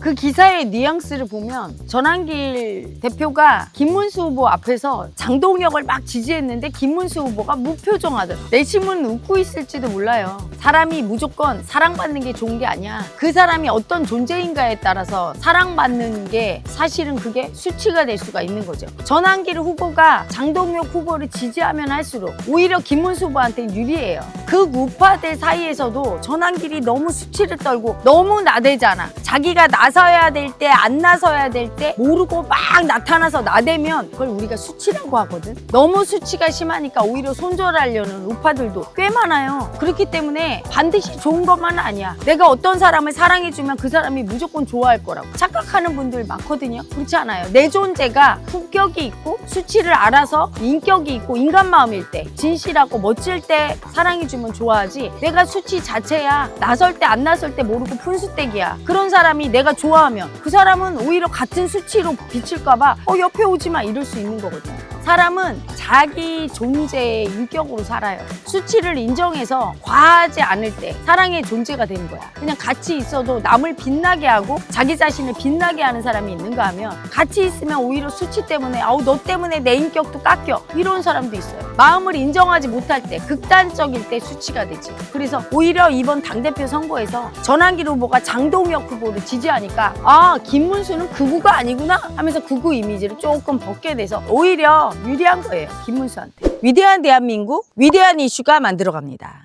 그 기사의 뉘앙스를 보면 전환길 대표가 김문수 후보 앞에서 장동혁을 막 지지했는데 김문수 후보가 무표정하더라. 내심은 웃고 있을지도 몰라요. 사람이 무조건 사랑받는 게 좋은 게 아니야. 그 사람이 어떤 존재인가에 따라서 사랑받는 게 사실은 그게 수치가 될 수가 있는 거죠. 전환길 후보가 장동혁 후보를 지지하면 할수록 오히려 김문수 후보한테 유리해요. 그 우파들 사이에서도 전환길이 너무 수치를 떨고 너무 나대잖아. 자기가 나서야 될 때 안 나서야 될 때 모르고 막 나타나서 나대면 그걸 우리가 수치라고 하거든. 너무 수치가 심하니까 오히려 손절하려는 우파들도 꽤 많아요. 그렇기 때문에 반드시 좋은 것만은 아니야. 내가 어떤 사람을 사랑해주면 그 사람이 무조건 좋아할 거라고 착각하는 분들 많거든요. 그렇지 않아요. 내 존재가 품격이 있고 수치를 알아서 인격이 있고 인간 마음일 때 진실하고 멋질 때 사랑해주면 좋아하지. 내가 수치 자체야. 나설 때 안 나설 때 모르고 푼수떼기야. 그런 사람이 내가 좋아하면 그 사람은 오히려 같은 수치로 비칠까봐 어 옆에 오지 마 이럴 수 있는 거거든. 사람은 자기 존재의 인격으로 살아요. 수치를 인정해서 과하지 않을 때 사랑의 존재가 되는 거야. 그냥 같이 있어도 남을 빛나게 하고 자기 자신을 빛나게 하는 사람이 있는가 하면 같이 있으면 오히려 수치 때문에 아우 너 때문에 내 인격도 깎여 이런 사람도 있어요. 마음을 인정하지 못할 때 극단적일 때 수치가 되지. 그래서 오히려 이번 당대표 선거에서 전환길 후보가 장동혁 후보를 지지하니까 아 김문수는 극우가 아니구나 하면서 극우 이미지를 조금 벗게 돼서 오히려 유리한 거예요 김문수한테. 위대한 대한민국 위대한 이슈가 만들어갑니다.